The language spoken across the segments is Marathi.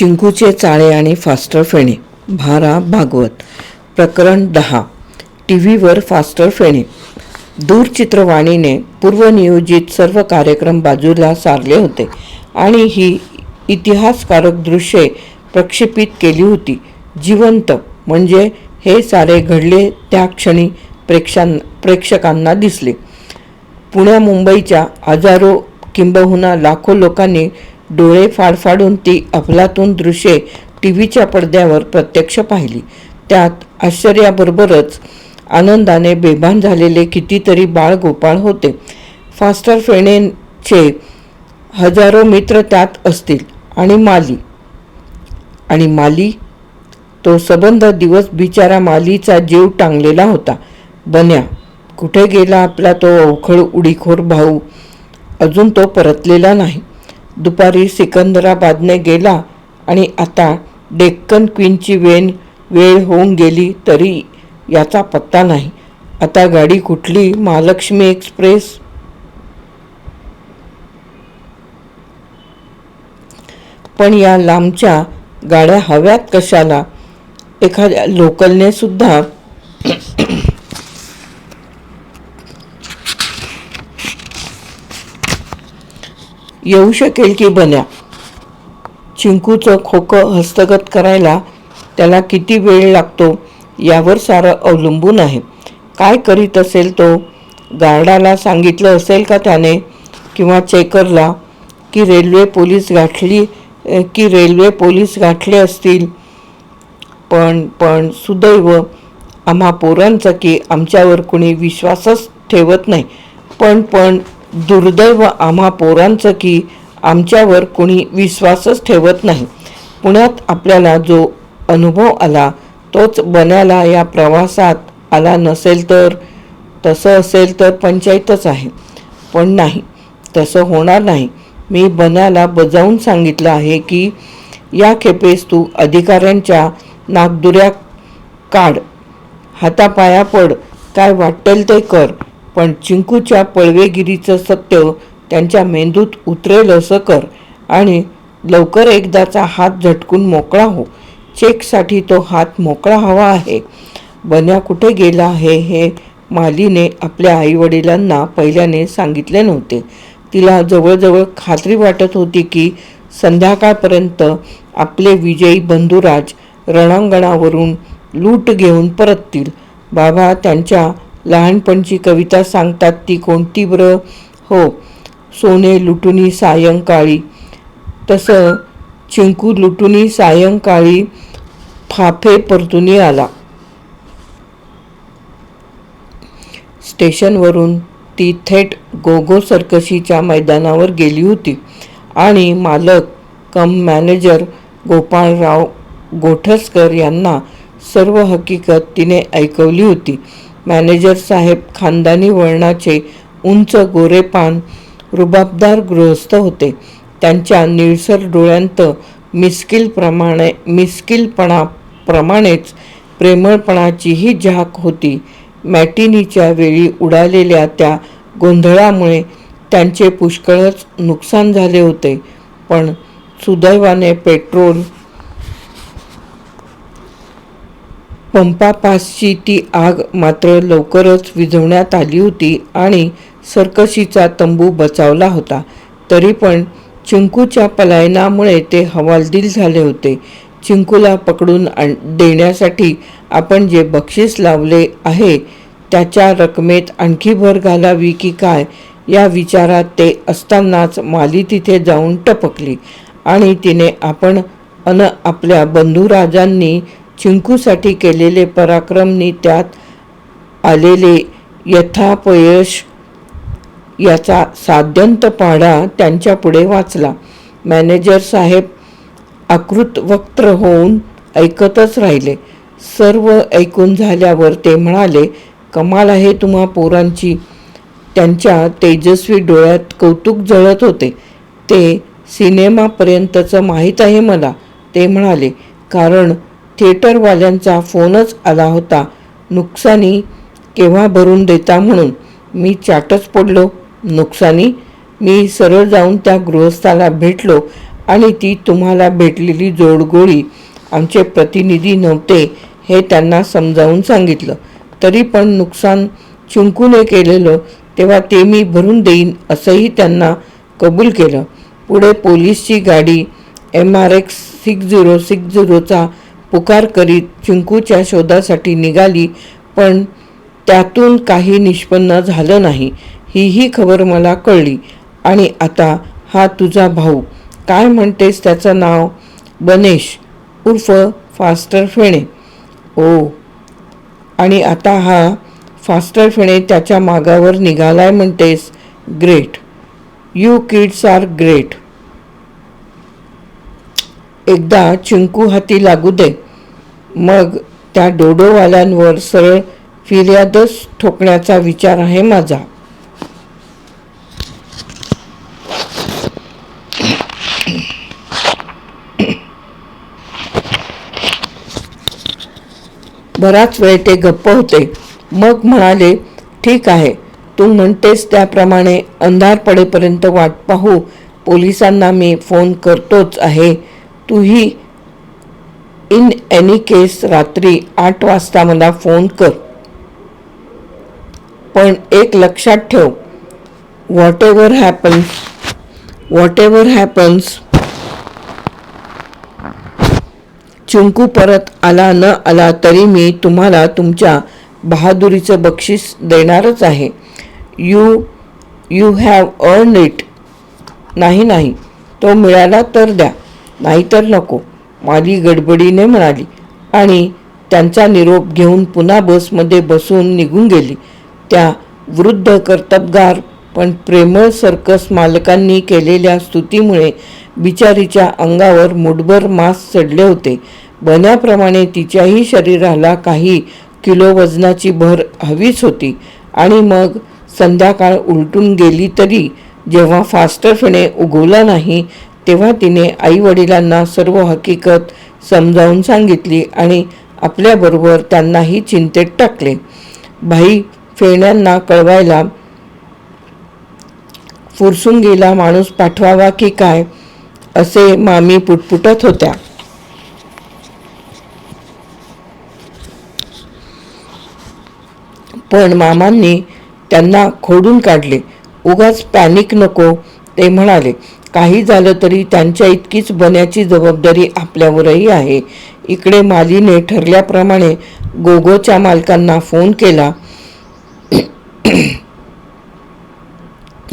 चिंकूचे चाळे आणि फास्टर फेणे. भारा भागवत. प्रकरण दहा. टी व्हीवर फास्टर फेणे. दूरचित्रवाणीने पूर्वनियोजित सर्व कार्यक्रम बाजूला सारले होते आणि ही इतिहासकारक दृश्ये प्रक्षेपित केली होती. जिवंत म्हणजे हे सारे घडले त्या क्षणी प्रेक्षां प्रेक्षकांना दिसले. पुण्या मुंबईच्या हजारो किंबहुना लाखो लोकांनी डोळे फाडफाडून ती अफलातून दृश्ये टी व्हीच्या पडद्यावर प्रत्यक्ष पाहिली. त्यात आश्चर्याबरोबरच आनंदाने बेभान झालेले कितीतरी बाळ गोपाळ होते. फास्टर फेणेचे हजारो मित्र त्यात असतील. आणि माली. आणि माली? तो सबंध दिवस बिचारा मालीचा जीव टांगलेला होता. बन्या कुठे गेला आपला तो अवखळ उडीखोर भाऊ? अजून तो परतलेला नाही. दुपारी सिकंदराबादने गेला आणि आता डेक्कन क्वीनची वेन वेळ होऊन गेली तरी याचा पत्ता नाही. आता गाडी कुठली? महालक्ष्मी एक्सप्रेस? पण या लांबच्या गाड्या हव्यात कशाला? एखाद्या लोकलने सुद्धा येऊ शकेल की बन्या? चिंकूचं खोकं हस्तगत करायला त्याला किती वेळ लागतो यावर सारं अवलंबून आहे. काय करीत असेल तो? गार्डाला सांगितलं असेल का त्याने? किंवा चेकरला? की रेल्वे पोलीस गाठली की रेल्वे पोलीस गाठले असतील? पण पण सुदैव आम्हा पोरांचा की आमच्यावर कुणी विश्वासच ठेवत नाही. पण पण दुर्दैव आम्हा पोरांचं की आमच्यावर कुणी विश्वासच ठेवत नाही. पुण्यात आपल्याला जो अनुभव आला तोच बन्याला या प्रवासात आला नसेल तर तसं असेल तर पंचायतच आहे. पण नाही तसं होणार नाही. मी बन्याला बजावून सांगितलं आहे की या खेपेस तू अधिकाऱ्यांच्या नागदुऱ्या काढ. हातापाया पड. काय वाटेल ते कर. पण चिंकूच्या पळवेगिरीचं सत्य त्यांच्या मेंदूत उतरेल असं कर आणि लवकर एकदाचा हात झटकून मोकळा हो. चेकसाठी तो हात मोकळा हवा आहे. बन्या कुठे गेला आहे हे मालीने आपल्या आईवडिलांना पहिल्याने सांगितले नव्हते. तिला जवळजवळ खात्री वाटत होती की संध्याकाळपर्यंत आपले विजयी बंधुराज रणांगणावरून लूट घेऊन परततील. बाबा त्यांच्या लहानपणची कविता सांगतात ती कोणती ब्र हो सोने लुटुनी सायंकाळी. तसं चिंकू लुटुनी सायंकाळी फाफे परतुनी आला. स्टेशनवरून ती थेट गोगो सर्कशीच्या मैदानावर गेली होती आणि मालक कम मॅनेजर गोपाळराव गोठसकर यांना सर्व हकीकत तिने ऐकवली होती. मॅनेजर साहेब खानदानी वळणाचे उंच गोरेपान रुबाबदार गृहस्थ होते. त्यांच्या निळसर डोळ्यांत मिस्किलप्रमाणे मिस्किलपणाप्रमाणेच प्रेमळपणाचीही झाक होती. मॅटिनीच्या वेळी उडालेल्या त्या गोंधळामुळे त्यांचे पुष्कळच नुकसान झाले होते. पण सुदैवाने पेट्रोल पंपापासची ती आग मात्र लवकरच विझवण्यात आली होती आणि सर्कशीचा तंबू बचावला होता. तरी पण चिंकूच्या पलायनामुळे ते हवालदिल झाले होते. चिंकूला पकडून आण देण्यासाठी आपण जे बक्षीस लावले आहे त्याच्या रकमेत आणखी भर घालावी की काय या विचारात ते असतानाच माली तिथे जाऊन टपकली आणि तिने आपण अन आपल्या बंधुराजांनी चिंकूसाठी केलेले पराक्रमनी त्यात आलेले यथापयश याचा साध्यंत पाढा त्यांच्या पुढे वाचला. मॅनेजर साहेब आकृत वक्त्र होऊन ऐकतच राहिले. सर्व ऐकून झाल्यावर ते म्हणाले कमाल आहे तुम्हा पोरांची. त्यांच्या तेजस्वी डोळ्यात कौतुक जळत होते. ते सिनेमापर्यंतचं माहीत आहे मला. ते म्हणाले कारण थिएटरवाल्यांचा फोनच आला होता. नुकसानी केव्हा भरून देता म्हणून मी चाटच पडलो. नुकसानी? मी सरळ जाऊन त्या गृहस्थाला भेटलो आणि ती तुम्हाला भेटलेली जोडगोळी आमचे प्रतिनिधी नव्हते हे त्यांना समजावून सांगितलं. तरी पण नुकसान चिंकूने केलेलं तेव्हा ते मी भरून देईन असंही त्यांना कबूल केलं. पुढे पोलीसची गाडी M R X six zero six झिरोचा पुकार करीत चिंकूच्या शोधासाठी निघाली पण त्यातून काही निष्पन्न झालं नाही. हीही खबर मला कळली. आणि आता हा तुझा भाऊ. काय म्हणतेस त्याचं नाव? बनेश. उर्फ फास्टर फेणे. ओ. आणि आता हा फास्टर फेणे त्याच्या मागावर निघालाय म्हणतेस? Great. You kids are great. एकदा चिंकू हाती लागू दे. मग त्या डोडोवाल्यांवर सरळ फिर्यादच ठोकण्याचा विचार आहे माझा. बराच वेळ ते गप्प होते. मग म्हणाले ठीक आहे. तू म्हणतेस त्याप्रमाणे अंधार पडेपर्यंत वाट पाहू. पोलिसांना मी फोन करतोच आहे. तूही इन एनी केस रात्री आठ वाजता मला फोन कर. पण एक लक्षात ठेव. Whatever happens whatever happens Chinku परत आला न आला तरी मी तुम्हाला तुमच्या बहादुरीचं बक्षीस देणारच आहे. You you have earn it नाही नाही. तो मिळाला तर द्या. नाहीतर नको. माली गडबडीने म्हणाली. आणि त्यांचा निरोप घेऊन पुन्हा बसमध्ये बसून निघून गेली. त्या वृद्ध कर्तबगार पण प्रेमळ सर्कस मालकांनी केलेल्या स्तुतीमुळे बिचारीच्या अंगावर मुठभर मांस चढले होते. बन्याप्रमाणे तिच्याही शरीराला काही किलो वजनाची भर हवीच होती. आणि मग संध्याकाळ उलटून गेली तरी जेव्हा फास्टर फेणे उगवला नाही तेव्हा तिने आईवडिलांना सर्व हकीकत समजावून सांगितली आणि आपल्याबरोबर त्यांनाही चिंतेत टाकले. भाई फेण्यांना कळवायला फुरसुंगीला माणूस पाठवावा की काय असे मामी पुटपुटत होत्या. पण मामांनी त्यांना खोडून काढले. उगाच पॅनिक नको ते म्हणाले. काही झालं तरी त्यांच्या इतकीच बन्याची जबाबदारी आपल्यावरही आहे. इकडे मालीने ठरल्याप्रमाणे गोगोच्या मालकांना फोन केला.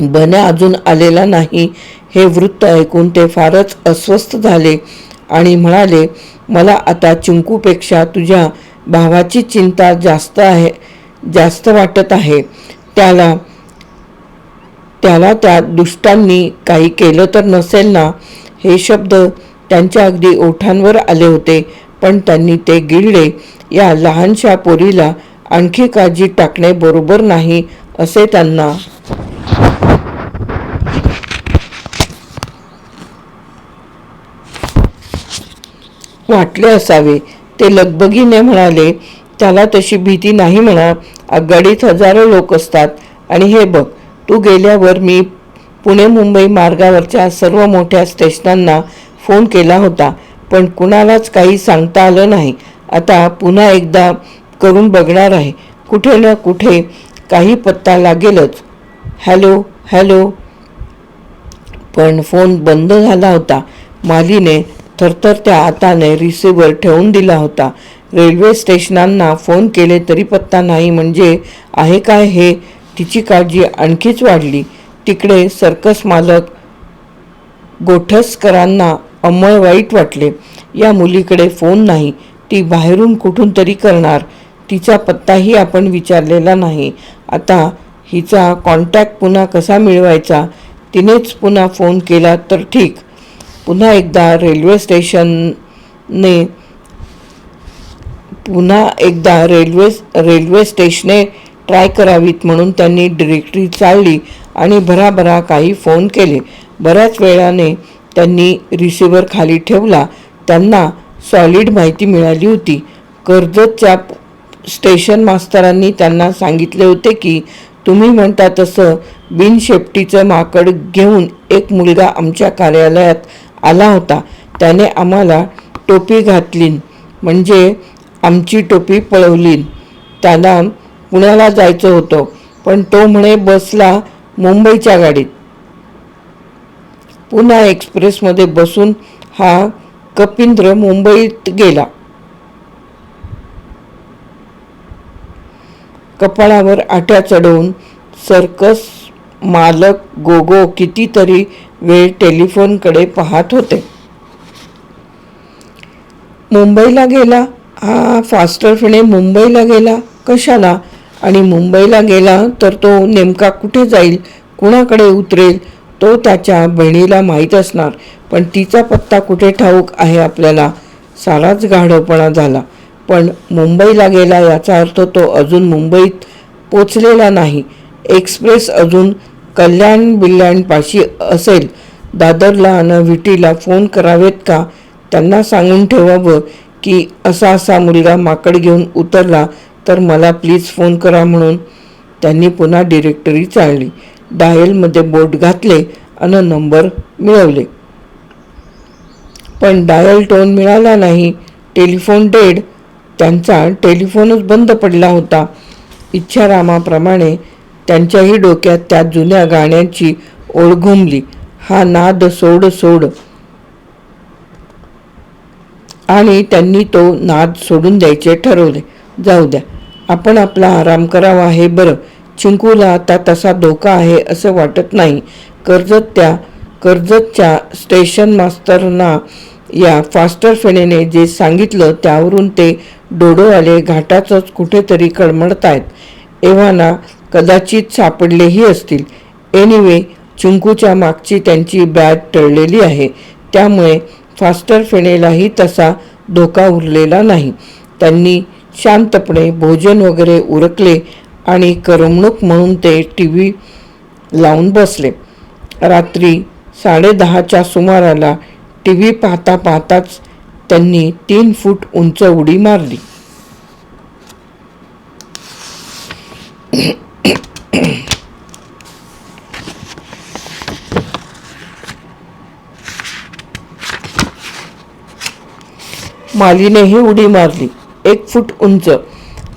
बन्या अजून आलेला नाही हे वृत्त ऐकून ते फारच अस्वस्थ झाले आणि म्हणाले मला आता चिंकूपेक्षा तुझ्या भावाची चिंता जास्त आहे जास्त वाटत आहे. त्याला त्याला त्या दुष्टांनी काही केलं तर नसेल ना? हे शब्द त्यांच्या अगदी ओठांवर आले होते पण त्यांनी ते गिळले. या लहानशा पोरीला आणखी काळजी टाकणे बरोबर नाही असे त्यांना वाटले असावे. ते लगबगीने म्हणाले त्याला तशी भीती नाही म्हणा. आगगाडीत हजारो लोक असतात. आणि हे बघ तू गेल्यावर मी पुणे मुंबई मार्गावरच्या सर्व मोठ्या स्टेशनांना फोन केला होता पण कुणालाच काही सांगता आलं नाही. आता पुन्हा एकदा करून बघणार आहे. कुठे ना कुठे काही पत्ता लागेलच. Hello hello. पण फोन बंद झाला होता. मालीने थरथरत्या हाताने रिसिव्हर ठेवून दिला होता. रेल्वे स्टेशनांना फोन केले तरी पत्ता नाही म्हणजे आहे काय हे तिची काळजी आणखीच वाढली. तिकडे सर्कस मालक गोठसकरांना अमळ वाईट वाटले. या मुलीकडे फोन नाही. ती बाहेरून कुठून तरी करणार. तिचा पत्ताही आपण विचारलेला नाही. आता हिचा कॉन्टॅक्ट पुन्हा कसा मिळवायचा? तिनेच पुन्हा फोन केला तर ठीक. पुन्हा एकदा रेल्वे स्टेशनने पुन्हा एकदा रेल्वे रेल्वे स्टेशने ट्राय करावीत म्हणून त्यांनी डिरेक्टरी चालली आणि भराभरा काही फोन केले. बऱ्याच वेळाने त्यांनी रिसिव्हर खाली ठेवला. त्यांना सॉलिड माहिती मिळाली होती. कर्जतच्या स्टेशन मास्तरांनी त्यांना सांगितले होते की तुम्ही म्हणता तसं बिनशेपटीचं माकड घेऊन एक मुलगा आमच्या कार्यालयात आला होता. त्याने आम्हाला टोपी घातली म्हणजे आमची टोपी पळवली त्याला पुण्याला जायचं होतं. पण तो म्हणे बसला मुंबईच्या गाडीत. पुन्हा एक्सप्रेसमध्ये बसून हा कपिंद्र मुंबईत गेला. कपाळावर आट्या चढवून सर्कस मालक गोगो कितीतरी वेळ टेलिफोनकडे पाहत होते. मुंबईला गेला? हा फास्टर फिणे मुंबईला गेला? कशाला? आणि मुंबईला गेला तर तो नेमका कुठे जाईल कुणाकडे उतरेल तो त्याच्या बहिणीला माहीत असणार. पण तिचा पत्ता कुठे ठाऊक आहे आपल्याला? साराच गाढवपणा झाला. पण मुंबईला गेला याचा अर्थ तो अजून मुंबईत पोचलेला नाही. एक्सप्रेस अजून कल्याण बिल्याणपाशी असेल. दादरला आणि विटीला फोन करावेत का? त्यांना सांगून ठेवावं की असा असा मुलगा माकड घेऊन उतरला तर मला प्लीज फोन करा म्हणून त्यांनी पुन्हा डिरेक्टरी चाळली डायलमध्ये बोट घातले आणि नंबर मिळवले. पण डायल टोन मिळाला नाही. टेलिफोन डेड त्यांचा टेलिफोनच बंद पडला होता. इच्छारामाप्रमाणे त्यांच्याही डोक्यात त्या जुन्या गाण्याची ओढ घुमली. हा नाद सोड सोड. आणि त्यांनी तो नाद सोडून द्यायचे ठरवले. जाऊ द्या. आपण आपला आराम करावा हे बरं. चिंकूला आता तसा धोका आहे असं वाटत नाही. कर्जत त्या कर्जतच्या स्टेशन मास्तरना या फास्टर फेनेने जे सांगितलं त्यावरून ते डोडो आले घाटाचंच कुठेतरी कळमडतायत. एव्हाना कदाचित सापडलेही असतील. एनिवे चिंकूच्या मागची त्यांची बॅग टळलेली आहे. त्यामुळे फास्टर फेनेलाही तसा धोका उरलेला नाही. त्यांनी शांतपणे भोजन वगैरे उरकले आणि करमणूक म्हणून ते टी व्ही लावून बसले. रात्री साडेदहाच्या सुमाराला टी व्ही पाहता पाहताच त्यांनी तीन फूट उंच उडी मारली. मालीनेही उडी मारली. एक फूट उंच.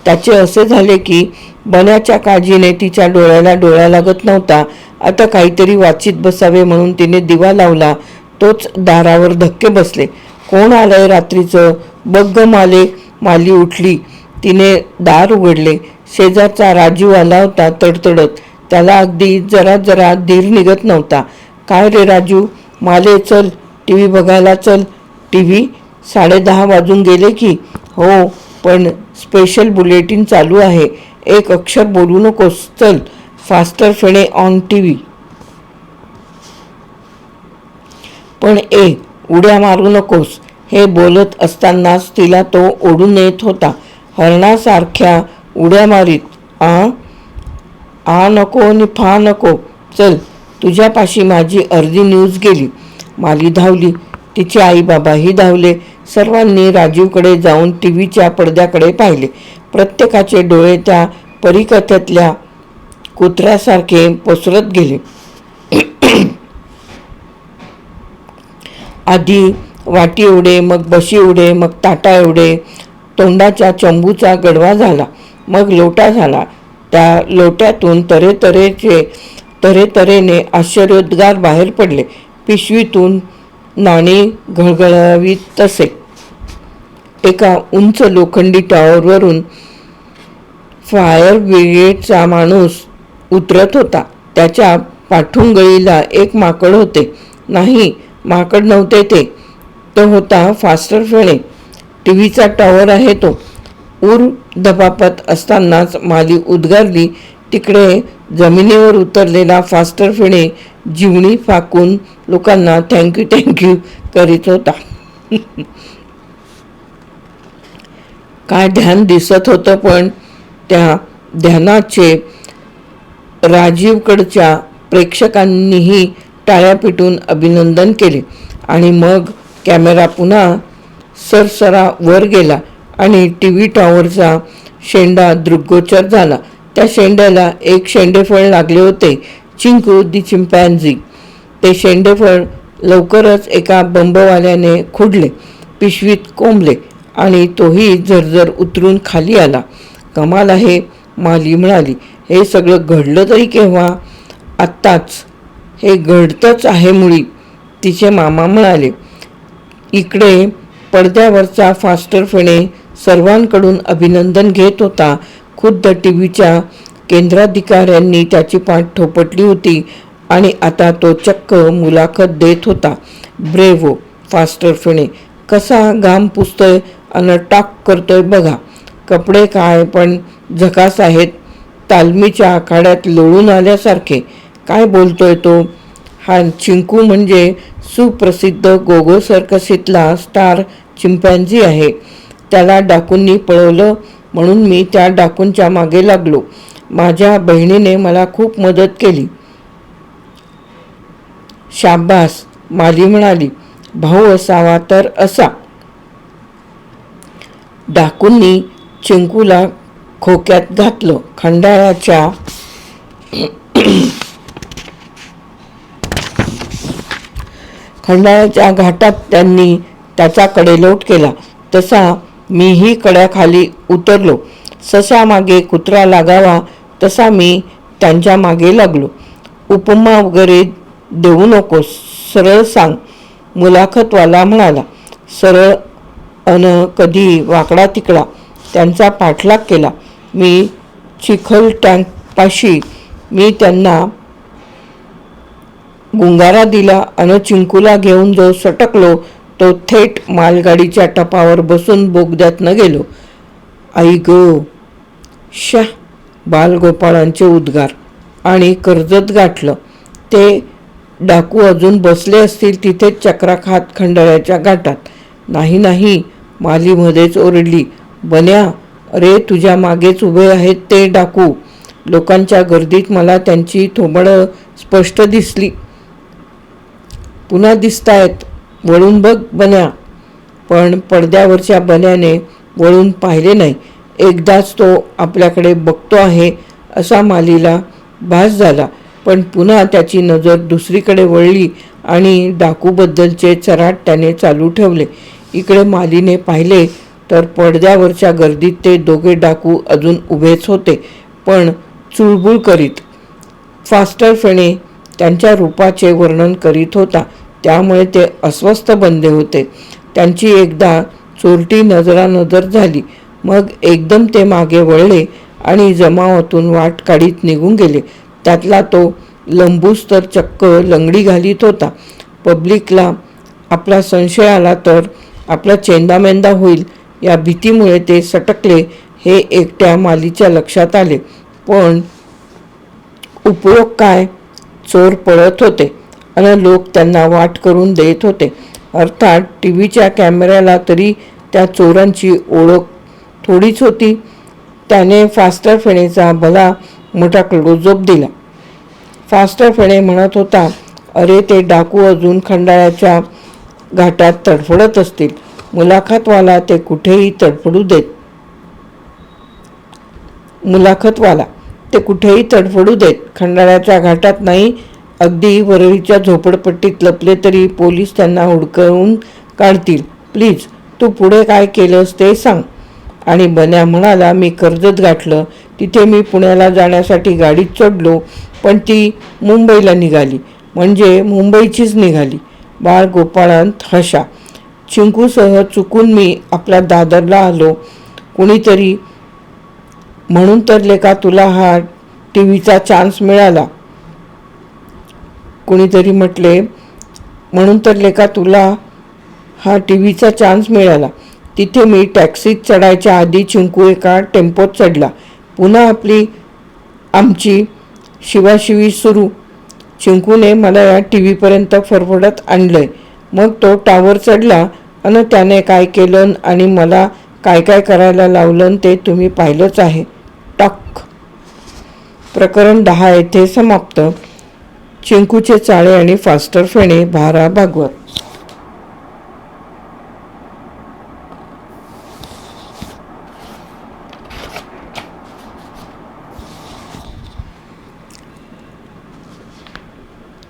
त्याचे असे झाले की बन्याच्या काळजीने तिच्या डोळ्याला डोळा लागत नव्हता. आता काहीतरी वाचित बसावे म्हणून तिने दिवा लावला. तोच दारावर धक्के बसले. कोण आलंय रात्रीचं? बग्ग माले. माली उठली. तिने दार उघडले. शेजारचा राजू आला होता तडतडत. त्याला अगदी जरा जरा धीर निघत नव्हता. काय रे राजू? माले चल. टी व्ही बघायला चल. टी व्ही साडेदहा वाजून गेले की हो पण स्पेशल बुलेटिन चालू आहे. एक अक्षर बोलू नकोस. चल Faster Fene on T V पण ए उड्या मारू नकोस. हे बोलत असतानाच तिला तो ओढून येत होता. हरणासारख्या उड्या मारीत आ? आ नको आणि फा नको. चल तुझ्यापाशी माझी अर्धी न्यूज गेली. माली धावली. तिचे आई बाबाही धावले. सर्वांनी राजीवकडे जाऊन टी व्हीच्या पडद्याकडे पाहिले. प्रत्येकाचे डोळे त्या परिकथेतल्या कुत्र्यासारखे पसरत गेले. आधी वाटी एवढे मग बशी एवढे मग ताटा एवढे तोंडाच्या चंबूचा गडवा झाला मग लोटा झाला. त्या लोट्यातून तऱ्हेतऱ्हेचे तऱ्हेतऱ्हेने आश्चर्योद्गार बाहेर पडले. पिशवीतून नाणी घळघळावीत तसे. एका उंच लोखंडी टॉवरवरून फायर ब्रिगेडचा माणूस उतरत होता. त्याच्या पाठुंगळीला एक माकड होते. नाही माकड नव्हते ते. तो होता फास्टर फेणे टी व्हीचा टॉवर आहे तो. ऊर दबापत असतानाच माली उद्गारली. तिकडे जमिनीवर उतरलेला फास्टर फेणे जीवणी फाकून लोकांना थँक्यू थँक्यू करीत होता. काय ध्यान दिसत होतं पण त्या ध्यानाचे राजीवकडच्या प्रेक्षकांनीही टाळ्या पिटून अभिनंदन केले. आणि मग कॅमेरा पुन्हा सरसरा वर गेला आणि टी व्ही टॉवरचा शेंडा दृग्गोचर झाला. त्या शेंड्याला एक शेंडेफळ लागले होते. चिंकू दी चिंपॅन्झी. ते शेंडेफळ लवकरच एका बंबवाल्याने खुडले पिशवीत कोंबले आणि तोही झरझर उतरून खाली आला. कमाल आहे माली म्हणाली. हे सगळं घडलं तरी केव्हा? आत्ताच. हे घडतंच आहे मुळी तिचे मामा म्हणाले. इकडे पडद्यावरचा फास्टर फेणे सर्वांकडून अभिनंदन घेत होता. खुद्द टी व्हीच्या केंद्राधिकाऱ्यांनी त्याची पाठ ठोपटली होती आणि आता तो चक्क मुलाखत देत होता. ब्रेवो फास्टर फिणे कसा घाम पुसतोय अन टाक करतोय बघा. कपडे काय पण झकास आहेत. तालमीच्या आखाड्यात लोळून आल्यासारखे. काय बोलतोय तो? हा चिंकू म्हणजे सुप्रसिद्ध गोगो सर्कसीतला स्टार चिंपॅन्झी आहे. त्याला डाकूंनी पळवलं म्हणून मी त्या डाकूंच्या मागे लागलो. माझ्या बहिणीने मला खूप मदत केली. शाब्बास माली म्हणाली भाऊ असावा तर असा. डाकूंनी चिंकूला खोक्यात घातलं. खंडाळ्याच्या खंडाळ्याच्या घाटात त्यांनी त्याचा कडेलोट केला. तसा मीही कड्याखाली उतरलो. ससा मागे कुत्रा लागावा तसा मी त्यांच्या मागे लागलो. उपमा वगैरे देऊ नकोस सरळ सांग. मुलाखतवाला म्हणाला सरळ अन कधी वाकडा तिकडा. त्यांचा पाठलाग केला. मी चिखल टँकपाशी मी त्यांना गुंगारा दिला अन चिंकूला घेऊन जो सटकलो तो थेट मालगाडीच्या टपावर बसून बोगद्यातनं गेलो. आई गो शा बालगोपाळांचे उद्गार आणि कर्जत गाठलं. ते डाकू अजून बसले असतील तिथेच चक्रा खात खंडाळ्याच्या गाठात. नाही नाही मालीमध्येच ओरडली. बन्या अरे तुझ्या मागेच उभे आहेत ते डाकू. लोकांच्या गर्दीत मला त्यांची थोबडं स्पष्ट दिसली. पुन्हा दिसतायत. वळून बघ बन्या. पण पडद्यावरच्या बन्याने वळून पाहिले नाही. एकदाच तो आपल्याकडे बघतो आहे असा मालीला भास झाला. पण पुन्हा त्याची नजर दुसरीकडे वळली आणि डाकूबद्दलचे चराट त्याने चालू ठेवले. इकडे मालीने पाहिले तर पडद्यावरच्या गर्दीत ते दोघे डाकू अजून उभेच होते पण चुळबुळ करीत. फास्टर फेणे त्यांच्या रूपाचे वर्णन करीत होता. त्यामुळे ते अस्वस्थ बनले होते. त्यांची एकदा चोरटी नजरानजर झाली. मग एकदम ते मागे वळले आणि जमावातून वाट काढीत निघून गेले. त्यातला तो लंबूस तर चक्क लंगडी घालीत होता. पब्लिकला आपला संशय आला तर आपला चेंदामेंदा होईल या भीतीमुळे ते सटकले हे एकट्या मालीच्या लक्षात आले. पण उपयोग काय? चोर पळत होते आणि लोक त्यांना वाट करून देत होते. अर्थात टी व्हीच्या कॅमेऱ्याला तरी त्या चोरांची ओळख थोडीच होती. त्याने फास्टर फेणेचा भला मोठा क्लोजअप दिला. फास्टर फेणे म्हणत होता अरे ते डाकू अजून खंडाळ्याच्या घाटात तडफडत असतील. मुलाखतवाला ते कुठेही तडफडू देत मुलाखतवाला ते कुठेही तडफडू देत. खंडाळ्याच्या घाटात नाही अगदी वरळीच्या झोपडपट्टीत लपले तरी पोलीस त्यांना हुडकवून काढतील. प्लीज तू पुढे काय केलंस ते सांग. आणि बन्या म्हणाला मी कर्जत गाठलं. तिथे मी पुण्याला जाण्यासाठी गाडीत चढलो पण ती मुंबईला निघाली. म्हणजे मुंबईचीच निघाली. बाळ गोपाळांत हशा चिंकूसह चुकून मी आपल्या दादरला आलो. कुणीतरी म्हणून तर लेका तुला हा टी व्हीचा चान्स मिळाला? कुणीतरी म्हटले म्हणून तर लेका तुला हा टी व्हीचा चान्स मिळाला? तिथे मी टॅक्सीत चढायच्या आधी चिंकू एका टेम्पोत चढला. पुन्हा आपली आमची शिवाशिवी सुरू. चिंकूने मला या टी व्हीपर्यंत फरफडत आणलंय. मग तो टावर चढला आणि त्याने काय केलं आणि मला काय काय करायला लावलं ते तुम्ही पाहिलंच आहे. टक प्रकरण दहा येथे समाप्त. चिंकूचे चाळे आणि फास्टर फेणे भारा भागवत.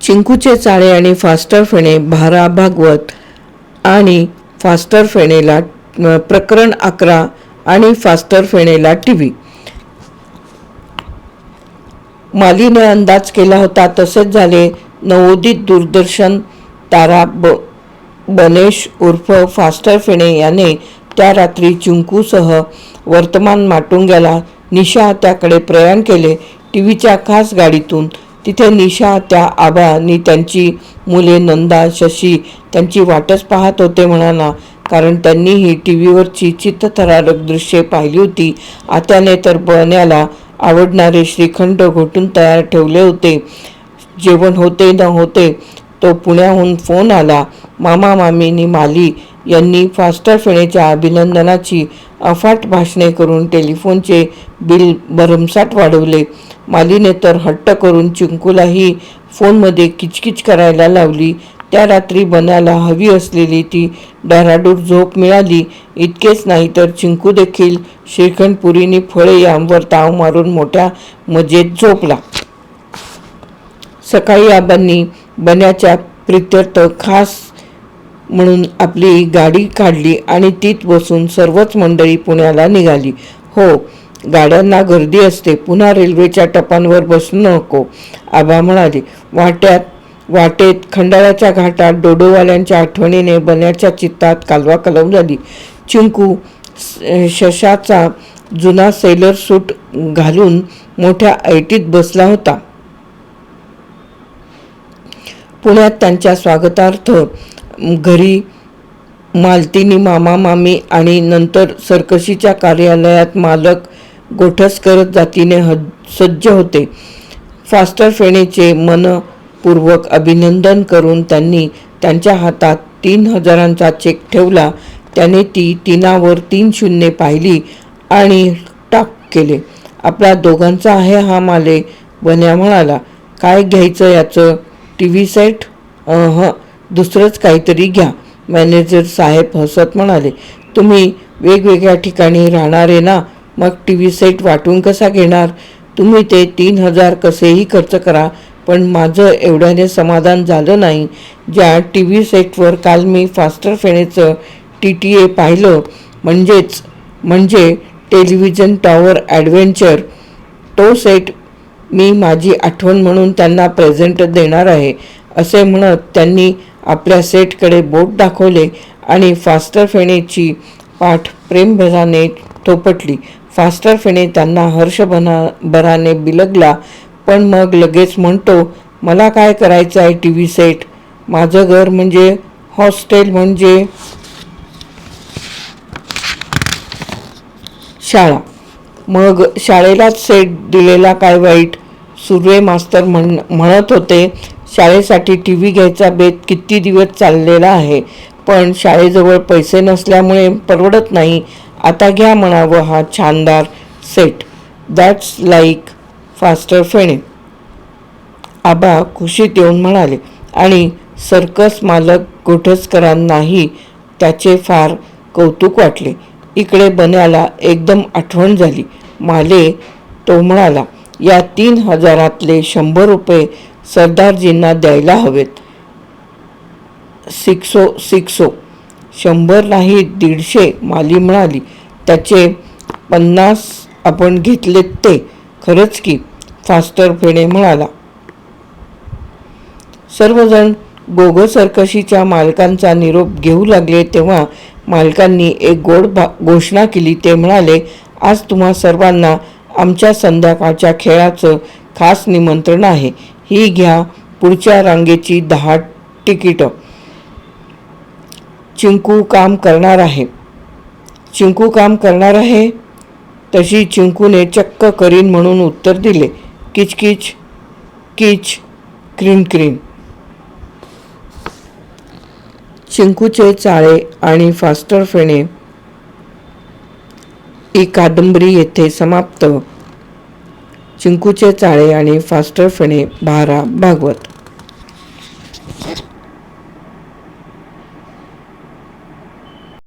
चिंकूचे चाळे आणि फास्टर फेणे भारा भागवत आणि फास्टर फेणेला प्रकरण अकरा आणि फास्टर फेणेला टी व्ही मालीने अंदाज केला होता तसेच झाले. नवोदित दूरदर्शन तारा ब बनेश उर्फ फास्टर फेणे याने त्या रात्री चिंकूसह वर्तमान माटुंग्याला निशा त्याकडे प्रयाण केले. टी व्हीच्या खास गाडीतून तिथे निशा त्या आबा आणि त्यांची मुले नंदा शशी त्यांची वाटच पाहत होते म्हणाना कारण त्यांनीही टी व्हीवरची चित्तथरारक दृश्ये पाहिली होती. आत्याने तर बण्याला आवडणारे श्रीखंड घोटून तयार ठेवले होते. जेवण होते न होते तो पुण्याहून फोन आला. मामा मामीनी माली यांनी फास्टर फेणेच्या अभिनंदनाची अफाट भाषणे करून टेलिफोनचे बिल भरमसाट वाढवले. मालीने तर हट्ट करून चिंकूलाही फोनमध्ये किचकिच करायला लावली. त्या रात्री बनाला हवी असलेली ती डाराडूर झोप मिळाली. इतकेच नाही तर चिंकू देखील श्रीखंडपुरीनी फळे यांवर ताव मारून मोठ्या मजेत झोपला. सकाळी आबांनी बन्याच्या प्रित्यर्थ खास म्हणून आपली गाडी काढली आणि तीत बसून सर्वच मंडळी पुण्याला निघाली. हो गाड्यांना गर्दी असते. पुन्हा रेल्वेच्या टपांवर बसू नको आबा म्हणाले. वाट्यात वाटेत खंडाळ्याच्या घाटात डोडोवाल्यांच्या आठवणीने बन्याच्या चित्तात कालवा कलम झाली. चिंकू शशाचा जुना सेलर सूट घालून मोठ्या ऐटीत बसला होता. पुण्यात त्यांच्या स्वागतार्थ घरी मालतीनी मामा मामी आणि नंतर सरकशीच्या कार्यालयात मालक गोठसकर जातीने ह सज्ज होते. फास्टर फेणेचे मनपूर्वक अभिनंदन करून त्यांनी त्यांच्या हातात तीन हजारांचा चेक ठेवला. त्याने ती तीनावर तीन शून्य पाहिली आणि टाक केले. आपला दोघांचा आहे हा माले बन्या म्हणाला. काय घ्यायचं याचं? T V set? हं दुसरंच काहीतरी घ्या. मॅनेजर साहेब हसत म्हणाले तुम्ही वेगवेगळ्या ठिकाणी राहणारे ना? मग टी व्ही सेट वाटून कसा घेणार? तुम्ही ते तीन हजार कसेही खर्च करा पण माझं एवढ्याने समाधान झालं नाही. ज्या टी व्ही सेटवर काल मी फास्टर फेणेचं टी टी ए पाहिलं म्हणजेच म्हणजे टेलिव्हिजन टॉवर ॲडव्हेंचर तो सेट मी माझी आठवण म्हणून त्यांना प्रेझेंट देणार आहे. असे म्हणत त्यांनी आपल्या सेटकडे बोट दाखवले आणि फास्टर फेणेची पाठ प्रेमभराने थोपटली. फास्टर फेणे त्यांना हर्षभना भराने बिलगला पण मग लगेच म्हणतो मला काय करायचं आहे टी व्ही सेट? माझं घर म्हणजे हॉस्टेल म्हणजे शाळा. मग शाळेलाच सेट दिलेला काय वाईट? सुर्वे मास्तर म्हण म्हणत होते शाळेसाठी टी व्ही घ्यायचा बेत किती दिवस चाललेला आहे? पण शाळेजवळ पैसे नसल्यामुळे परवडत नाही. आता घ्या म्हणावं हा छानदार set. That's like Faster Fene आबा खुशीत येऊन म्हणाले आणि सर्कस मालक गोठसकरांनाही त्याचे फार कौतुक वाटले. इकडे बन्याला एकदम आठवण झाली. माले तो म्हणाला या तीन हजारातले शंभर रुपये सरदारजींना द्यायला हवेत. सिक्सो सिक्सो. शंभर नाही दीडशे माली म्हणाली त्याचे पन्नास आपण घेतलेत ते. खरंच की फास्टर फेणे म्हणाला सर्वजण गोगो सरकशीच्या मालकांचा निरोप घेऊ लागले तेव्हा मालकांनी एक गोड भा घोषणा केली. ते म्हणाले आज तुम्हा सर्वांना आमच्या संध्याकाळच्या खेळाचं खास निमंत्रण आहे. ही घ्या पुढच्या रांगेची दहा तिकीटं. चिंकू काम करणार आहे. चिंकू काम करणार आहे? तशी चिंकूने चक्क करीन म्हणून उत्तर दिले. किचकिच किच क्रीन क्रीन चिंकूचे चाळे आणि फास्टर फेणे ही कादंबरी येथे समाप्त. चिंकूचे चाळे आणि फास्टर फेणे भारा भागवत.